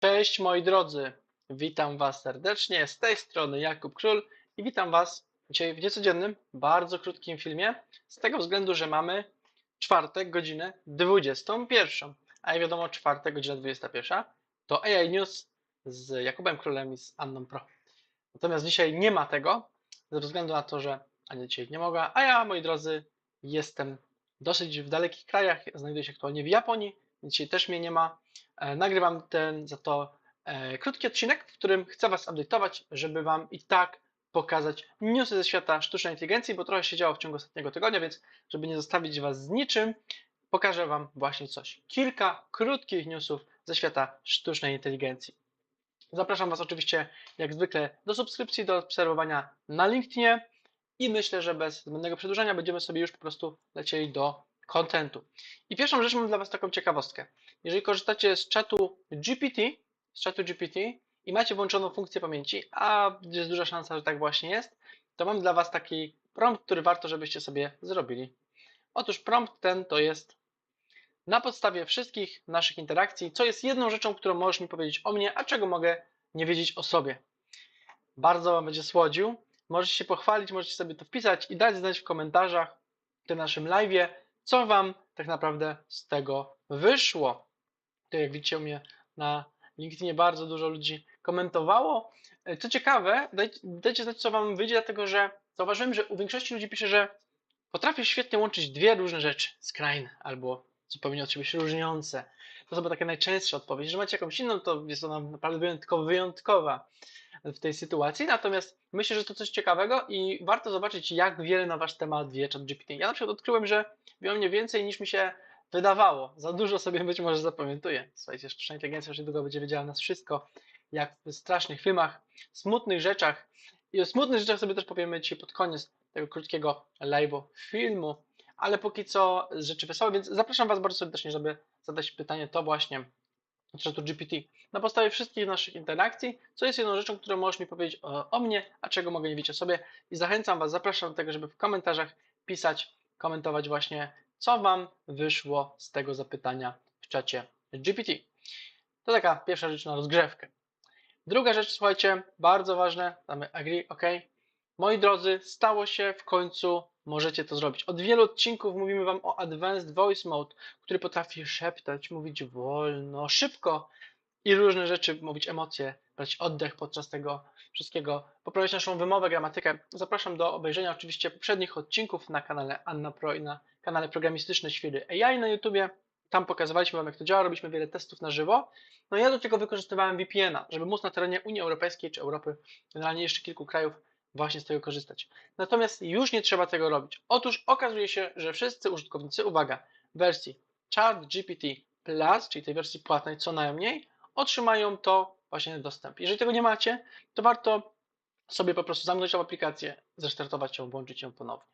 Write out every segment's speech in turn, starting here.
Cześć moi drodzy, witam Was serdecznie, z tej strony Jakub Król i witam Was dzisiaj w niecodziennym, bardzo krótkim filmie, z tego względu, że mamy czwartek, godzinę 21, a jak wiadomo czwartek, godzina 21 to AI News z Jakubem Królem i z Anną Pro. Natomiast dzisiaj nie ma tego, ze względu na to, że Ania dzisiaj nie mogła, a ja moi drodzy jestem dosyć w dalekich krajach, znajduję się aktualnie w Japonii, dzisiaj też mnie nie ma. E, Nagrywam ten za to e, krótki odcinek, w którym chcę Was update'ować, żeby Wam i tak pokazać newsy ze świata sztucznej inteligencji, bo trochę się działo w ciągu ostatniego tygodnia, więc żeby nie zostawić Was z niczym, pokażę Wam właśnie coś. Kilka krótkich newsów ze świata sztucznej inteligencji. Zapraszam Was oczywiście jak zwykle do subskrypcji, do obserwowania na LinkedInie i myślę, że bez zbędnego przedłużania będziemy sobie już po prostu lecieli do kontentu. I pierwszą rzecz mam dla Was taką ciekawostkę. Jeżeli korzystacie z czatu GPT, z czatu GPT i macie włączoną funkcję pamięci, a jest duża szansa, że tak właśnie jest, to mam dla Was taki prompt, który warto, żebyście sobie zrobili. Otóż prompt ten to jest na podstawie wszystkich naszych interakcji, co jest jedną rzeczą, którą możesz mi powiedzieć o mnie, a czego mogę nie wiedzieć o sobie. Bardzo Wam będzie słodził. Możecie się pochwalić, możecie sobie to wpisać i dać znać w komentarzach w tym naszym live'ie, co Wam tak naprawdę z tego wyszło. To jak widzicie u mnie na LinkedInie bardzo dużo ludzi komentowało. E, Co ciekawe, dajcie, dajcie znać, co Wam wyjdzie, dlatego że zauważyłem, że u większości ludzi pisze, że potrafię świetnie łączyć dwie różne rzeczy, skrajne albo zupełnie od siebie się różniące. To są takie najczęstsze odpowiedzi. Że macie jakąś inną, to jest ona naprawdę wyjątkowo wyjątkowa w tej sytuacji. Natomiast myślę, że to coś ciekawego i warto zobaczyć, jak wiele na Wasz temat wie ChatGPT. Ja na przykład odkryłem, że wie o mnie więcej niż mi się wydawało. Za dużo sobie być może zapamiętuję. Słuchajcie, sztuczna inteligencja już niedługo będzie wiedziała nas wszystko, jak w strasznych filmach, smutnych rzeczach. I o smutnych rzeczach sobie też powiemy dzisiaj pod koniec tego krótkiego live'u filmu. Ale póki co rzeczy wesołe, więc zapraszam Was bardzo serdecznie, żeby zadać pytanie to właśnie czatu GPT. Na podstawie wszystkich naszych interakcji, co jest jedną rzeczą, którą możesz mi powiedzieć o, o mnie, a czego mogę nie wiedzieć o sobie. I zachęcam Was, zapraszam do tego, żeby w komentarzach pisać, komentować właśnie, co Wam wyszło z tego zapytania w czacie GPT. To taka pierwsza rzecz na rozgrzewkę. Druga rzecz, słuchajcie, bardzo ważne, damy agree, ok. Moi drodzy, stało się w końcu, możecie to zrobić. Od wielu odcinków mówimy Wam o Advanced Voice Mode, który potrafi szeptać, mówić wolno, szybko i różne rzeczy, mówić emocje, brać oddech podczas tego wszystkiego, poprawiać naszą wymowę, gramatykę. Zapraszam do obejrzenia oczywiście poprzednich odcinków na kanale Anna Pro i na kanale Programistyczne Świry AI na YouTubie. Tam pokazywaliśmy Wam, jak to działa, robiliśmy wiele testów na żywo. No ja do tego wykorzystywałem VPN-a, żeby móc na terenie Unii Europejskiej czy Europy, generalnie jeszcze kilku krajów, właśnie z tego korzystać. Natomiast już nie trzeba tego robić. Otóż okazuje się, że wszyscy użytkownicy, uwaga, wersji ChatGPT Plus, czyli tej wersji płatnej co najmniej, otrzymają to właśnie dostęp. Jeżeli tego nie macie, to warto sobie po prostu zamknąć tą aplikację, zrestartować ją, włączyć ją ponownie.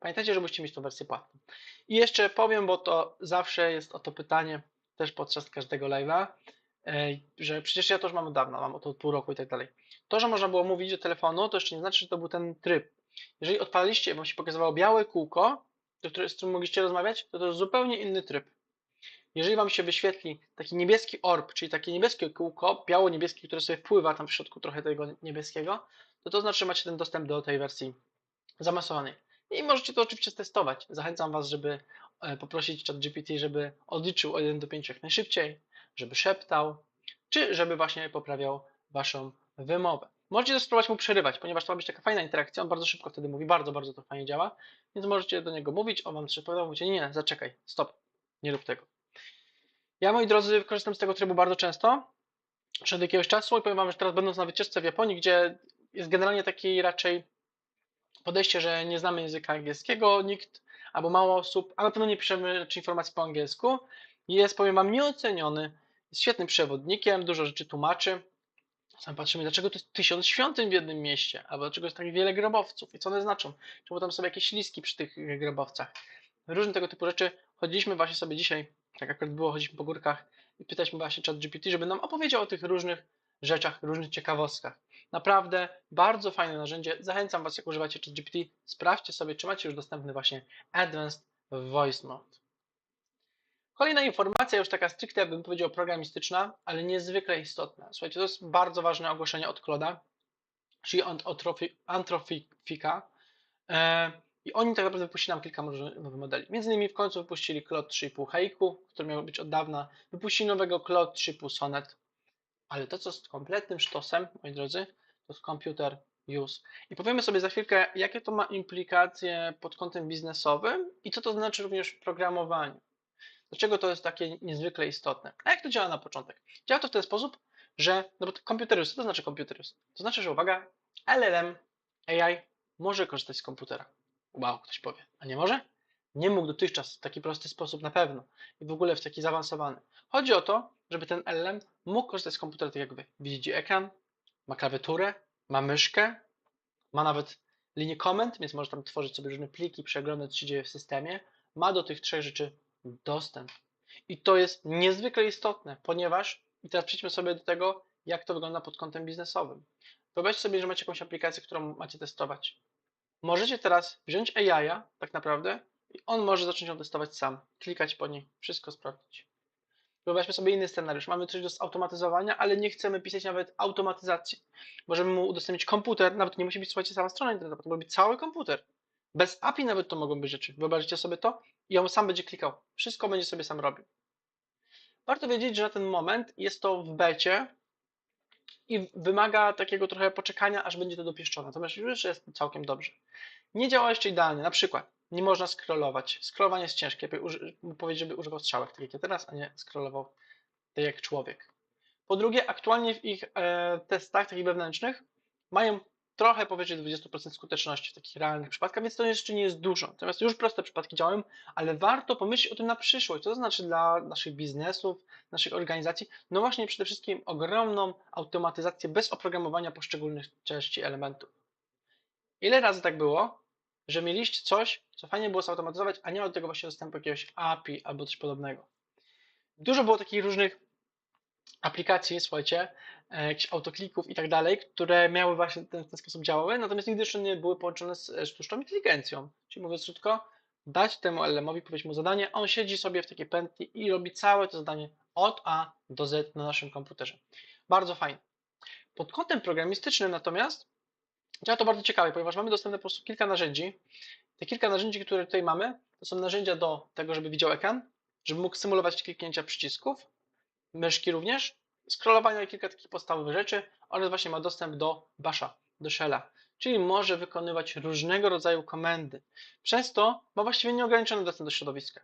Pamiętajcie, że musicie mieć tą wersję płatną. I jeszcze powiem, bo to zawsze jest o to pytanie, też podczas każdego live'a, że przecież ja to już mam od dawna, mam od pół roku i tak dalej. To, że można było mówić do telefonu, to jeszcze nie znaczy, że to był ten tryb. Jeżeli odpaliliście, bo się pokazywało białe kółko, z którym mogliście rozmawiać, to to jest zupełnie inny tryb. Jeżeli Wam się wyświetli taki niebieski orb, czyli takie niebieskie kółko, biało-niebieskie, które sobie wpływa tam w środku trochę tego niebieskiego, to to znaczy, że macie ten dostęp do tej wersji zamasowanej. I możecie to oczywiście testować. Zachęcam Was, żeby e, poprosić ChatGPT, żeby odliczył od 1 do 5 jak najszybciej, żeby szeptał, czy żeby właśnie poprawiał Waszą wymowę. Możecie też spróbować mu przerywać, ponieważ to ma być taka fajna interakcja, on bardzo szybko wtedy mówi, bardzo, bardzo to fajnie działa, więc możecie do niego mówić, on Wam coś odpowiadał, mówicie, nie, nie, zaczekaj, stop, nie rób tego. Ja, moi drodzy, korzystam z tego trybu bardzo często, przed jakiegoś czasu i powiem Wam, że teraz będąc na wycieczce w Japonii, gdzie jest generalnie taki raczej podejście, że nie znamy języka angielskiego, nikt albo mało osób, a na pewno nie piszemy czy informacji po angielsku, jest, powiem Wam, nieoceniony, jest świetnym przewodnikiem, dużo rzeczy tłumaczy. Sam patrzymy, dlaczego to jest tysiąc świątyń w jednym mieście, albo dlaczego jest tak wiele grobowców i co one znaczą, czemu tam są jakieś liski przy tych grobowcach. Różne tego typu rzeczy. Chodziliśmy właśnie sobie dzisiaj, tak akurat było, chodziliśmy po górkach i pytaliśmy właśnie chat GPT, żeby nam opowiedział o tych różnych rzeczach, różnych ciekawostkach. Naprawdę bardzo fajne narzędzie. Zachęcam Was, jak używacie ChatGPT, sprawdźcie sobie, czy macie już dostępny właśnie Advanced Voice Mode. Kolejna informacja, już taka stricte bym powiedział programistyczna, ale niezwykle istotna. Słuchajcie, to jest bardzo ważne ogłoszenie od Cloda, czyli Antrofika. E, I oni tak naprawdę wypuścili nam kilka nowych modeli. Między innymi w końcu wypuścili Cloud 3.5 Heiku, który miał być od dawna. Wypuścili nowego Cloud 3.5 Sonnet. Ale to, co z kompletnym sztosem, moi drodzy, to jest komputer use. I powiemy sobie za chwilkę, jakie to ma implikacje pod kątem biznesowym i co to znaczy również w programowaniu. Dlaczego to jest takie niezwykle istotne? A jak to działa na początek? Działa to w ten sposób, że no bo komputer use, co to znaczy komputer use? To znaczy, że uwaga, LLM, AI może korzystać z komputera. Wow, ktoś powie. A nie może? Nie mógł dotychczas w taki prosty sposób na pewno i w ogóle w taki zaawansowany. Chodzi o to, żeby ten LLM mógł korzystać z komputera tak jak wy. Widzicie ekran, ma klawiaturę, ma myszkę, ma nawet linię komend, więc może tam tworzyć sobie różne pliki, przeglądać, co się dzieje w systemie. Ma do tych trzech rzeczy dostęp. I to jest niezwykle istotne, ponieważ, i teraz przejdźmy sobie do tego, jak to wygląda pod kątem biznesowym. Wyobraźcie sobie, że macie jakąś aplikację, którą macie testować. Możecie teraz wziąć AI, tak naprawdę, i on może zacząć ją testować sam, klikać po niej, wszystko sprawdzić. Wyobraźmy sobie inny scenariusz. Mamy coś do zautomatyzowania, ale nie chcemy pisać nawet automatyzacji. Możemy mu udostępnić komputer, nawet nie musi być, słuchajcie, cała strona internetowa, to może być cały komputer. Bez API nawet to mogą być rzeczy. Wyobraźcie sobie to i on sam będzie klikał. Wszystko będzie sobie sam robił. Warto wiedzieć, że na ten moment jest to w becie i wymaga takiego trochę poczekania, aż będzie to dopieszczone. Natomiast już jest całkiem dobrze. Nie działa jeszcze idealnie. Na przykład nie można scrollować. Scrollowanie jest ciężkie. Powiedzieć, żeby używał strzałek, tak jak ja teraz, a nie scrollował tak jak człowiek. Po drugie, aktualnie w ich e, testach takich wewnętrznych mają trochę powyżej 20% skuteczności w takich realnych przypadkach, więc to jeszcze nie jest dużo. Natomiast już proste przypadki działają, ale warto pomyśleć o tym na przyszłość. Co to znaczy dla naszych biznesów, naszych organizacji? No właśnie przede wszystkim ogromną automatyzację bez oprogramowania poszczególnych części elementów. Ile razy tak było, że mieliście coś, co fajnie było zautomatyzować, a nie ma do tego właśnie dostępu jakiegoś API albo coś podobnego. Dużo było takich różnych aplikacji, słuchajcie, e, jakichś autoklików i tak dalej, które miały właśnie ten, ten sposób działały, natomiast nigdy jeszcze nie były połączone z e, sztuczną inteligencją. Czyli mówiąc krótko, dać temu LM-owi, powiedzieć mu zadanie, on siedzi sobie w takiej pętli i robi całe to zadanie od A do Z na naszym komputerze. Bardzo fajnie. Pod kątem programistycznym natomiast działa to bardzo ciekawie, ponieważ mamy dostępne po prostu kilka narzędzi. Te kilka narzędzi, które tutaj mamy, to są narzędzia do tego, żeby widział ekran, żeby mógł symulować kliknięcia przycisków, myszki również, scrollowania i kilka takich podstawowych rzeczy oraz właśnie ma dostęp do basha, do shella, czyli może wykonywać różnego rodzaju komendy. Przez to ma właściwie nieograniczony dostęp do środowiska.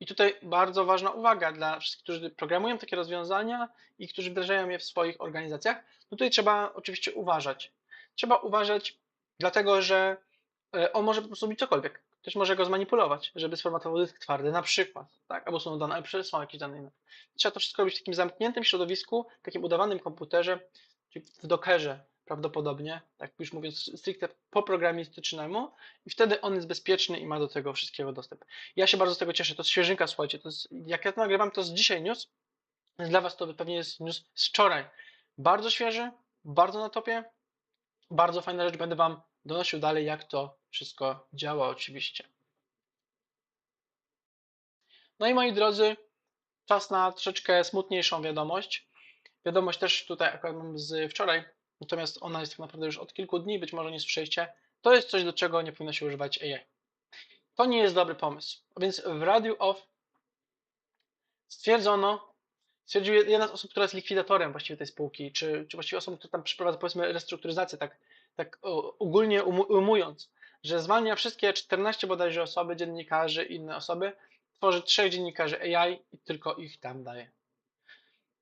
I tutaj bardzo ważna uwaga dla wszystkich, którzy programują takie rozwiązania i którzy wdrażają je w swoich organizacjach. No tutaj trzeba oczywiście uważać. Trzeba uważać, dlatego że e, on może po prostu robić cokolwiek. Ktoś może go zmanipulować, żeby sformatował dysk twardy na przykład, tak? albo są dane, ale przesłał jakieś dane inne. Trzeba to wszystko robić w takim zamkniętym środowisku, takim udawanym komputerze, czyli w Dockerze prawdopodobnie, tak już mówiąc stricte po programistycznemu i wtedy on jest bezpieczny i ma do tego wszystkiego dostęp. Ja się bardzo z tego cieszę, to jest świeżynka, słuchajcie, to jest, jak ja to nagrywam, to jest dzisiaj news, dla Was to pewnie jest news z wczoraj. Bardzo świeży, bardzo na topie, bardzo fajna rzecz, będę Wam donosił dalej, jak to wszystko działa oczywiście. No i moi drodzy, czas na troszeczkę smutniejszą wiadomość. Wiadomość też tutaj akurat mam z wczoraj, natomiast ona jest tak naprawdę już od kilku dni, być może nie słyszeliście. To jest coś, do czego nie powinno się używać AI. To nie jest dobry pomysł. Więc w Radio Off stwierdzono, stwierdził jedna z osób, która jest likwidatorem właściwie tej spółki, czy, czy właściwie osobą, która tam przeprowadza powiedzmy restrukturyzację, tak tak ogólnie ujmując, że zwalnia wszystkie 14 bodajże osoby, dziennikarzy i inne osoby, tworzy trzech dziennikarzy AI i tylko ich tam daje.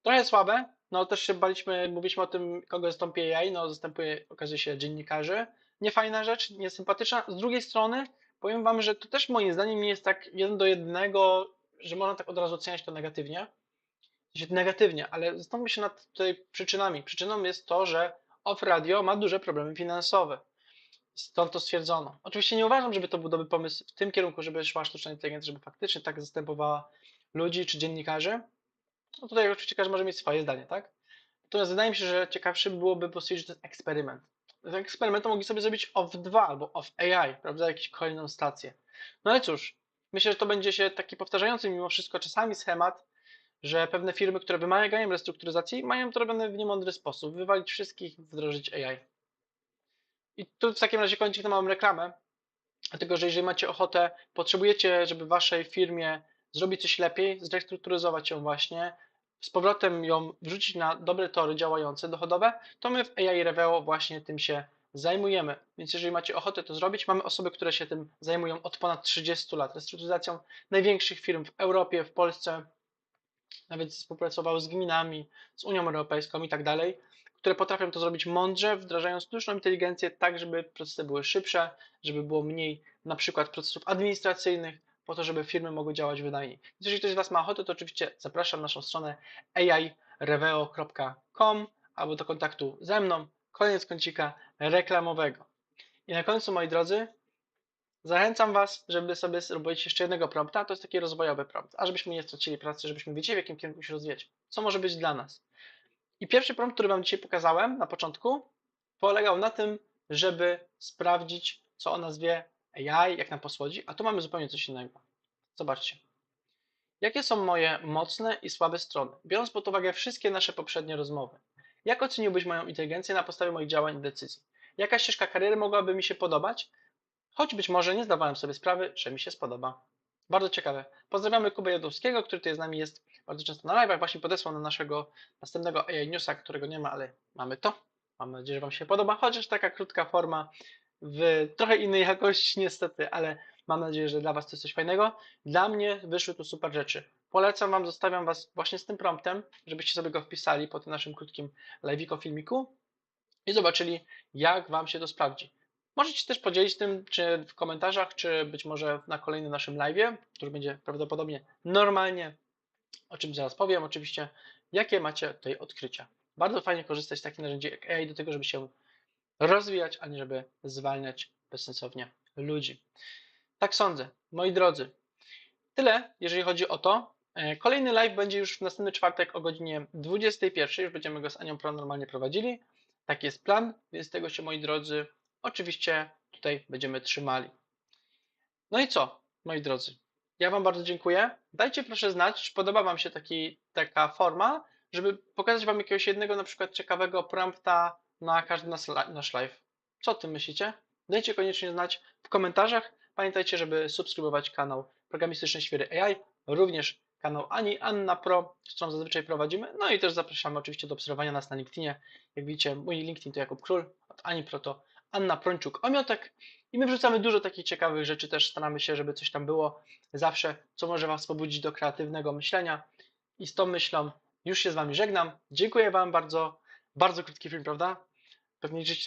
Trochę słabe, no też się baliśmy, mówiliśmy o tym, kogo zastąpi AI, no zastępuje, okazuje się, dziennikarzy. Niefajna rzecz, niesympatyczna. Z drugiej strony, powiem Wam, że to też moim zdaniem nie jest tak jeden do jednego, że można tak od razu oceniać to negatywnie. Negatywnie, ale zastanówmy się nad tutaj przyczynami. Przyczyną jest to, że Off Radio ma duże problemy finansowe. Stąd to stwierdzono. Oczywiście nie uważam, żeby to był dobry pomysł w tym kierunku, żeby szła sztuczna inteligencja, żeby faktycznie tak zastępowała ludzi czy dziennikarzy. No tutaj oczywiście każdy może mieć swoje zdanie, tak? Natomiast wydaje mi się, że ciekawszy byłoby po prostu, że to jest eksperyment. Z eksperymentu mogli sobie zrobić off 2 albo off AI, prawda? Jakąś kolejną stację. No ale cóż, Myślę, że to będzie się taki powtarzający mimo wszystko czasami schemat, że pewne firmy, które wymagają restrukturyzacji, mają to robione w niemądry sposób. Wywalić wszystkich, wdrożyć AI. I tu w takim razie kończę tę małą reklamę, dlatego że jeżeli macie ochotę, potrzebujecie, żeby w waszej firmie zrobić coś lepiej, zrestrukturyzować ją właśnie, z powrotem ją wrzucić na dobre tory działające, dochodowe, to my w AI Reveo właśnie tym się zajmujemy. Więc jeżeli macie ochotę to zrobić, mamy osoby, które się tym zajmują od ponad 30 lat, restrukturyzacją największych firm w Europie, w Polsce, nawet współpracowały z gminami, z Unią Europejską i tak dalej, które potrafią to zrobić mądrze, wdrażając sztuczną inteligencję tak, żeby procesy były szybsze, żeby było mniej na przykład procesów administracyjnych, po to, żeby firmy mogły działać wydajniej. Jeżeli ktoś z Was ma ochotę, to oczywiście zapraszam na naszą stronę aireveo.com albo do kontaktu ze mną. Koniec kącika reklamowego. I na końcu, moi drodzy, zachęcam Was, żeby sobie zrobić jeszcze jednego prompta. To jest taki rozwojowy prompt, a żebyśmy nie stracili pracy, żebyśmy wiedzieli, w jakim kierunku się rozwijać. Co może być dla nas. I pierwszy prompt, który Wam dzisiaj pokazałem na początku, polegał na tym, żeby sprawdzić, co o nazwie AI, jak nam posłodzi, a tu mamy zupełnie coś innego. Zobaczcie. Jakie są moje mocne i słabe strony, biorąc pod uwagę wszystkie nasze poprzednie rozmowy? Jak oceniłbyś moją inteligencję na podstawie moich działań i decyzji? Jaka ścieżka kariery mogłaby mi się podobać? Choć być może nie zdawałem sobie sprawy, że mi się spodoba. Bardzo ciekawe. Pozdrawiamy Kubę Jadowskiego, który tutaj z nami jest bardzo często na live'ach. Właśnie podesłał na naszego następnego AI Newsa, którego nie ma, ale mamy to. Mam nadzieję, że Wam się podoba, chociaż taka krótka forma w trochę innej jakości niestety, ale mam nadzieję, że dla Was to jest coś fajnego. Dla mnie wyszły tu super rzeczy. Polecam Wam, zostawiam Was właśnie z tym promptem, żebyście sobie go wpisali po tym naszym krótkim live'iko filmiku i zobaczyli, jak Wam się to sprawdzi. Możecie też podzielić tym, czy w komentarzach, czy być może na kolejnym naszym live'ie, który będzie prawdopodobnie normalnie, o czym zaraz powiem oczywiście, jakie macie tutaj odkrycia. Bardzo fajnie korzystać z takich narzędzi jak AI do tego, żeby się rozwijać, a nie żeby zwalniać bezsensownie ludzi. Tak sądzę. Moi drodzy, tyle, jeżeli chodzi o to. E, kolejny live będzie już w następny czwartek o godzinie 21. Już będziemy go z Anią Pro normalnie prowadzili. Taki jest plan, więc tego się, moi drodzy, oczywiście tutaj będziemy trzymali. No i co, moi drodzy? Ja Wam bardzo dziękuję. Dajcie proszę znać, czy podoba Wam się taki, taka forma, żeby pokazać Wam jakiegoś jednego na przykład ciekawego prompta na każdy nasz, live. Co o tym myślicie? Dajcie koniecznie znać w komentarzach. Pamiętajcie, żeby subskrybować kanał Programistyczne Świry AI, również kanał Ani Anna Pro, którą zazwyczaj prowadzimy. No i też zapraszamy oczywiście do obserwowania nas na LinkedInie. Jak widzicie, mój LinkedIn to Jakub Król, od Ani Pro to Anna Prączuk Omiotek. I my wrzucamy dużo takich ciekawych rzeczy, też staramy się, żeby coś tam było zawsze, co może Was pobudzić do kreatywnego myślenia. I z tą myślą już się z Wami żegnam. Dziękuję Wam bardzo. Bardzo krótki film, prawda? Pewnie życie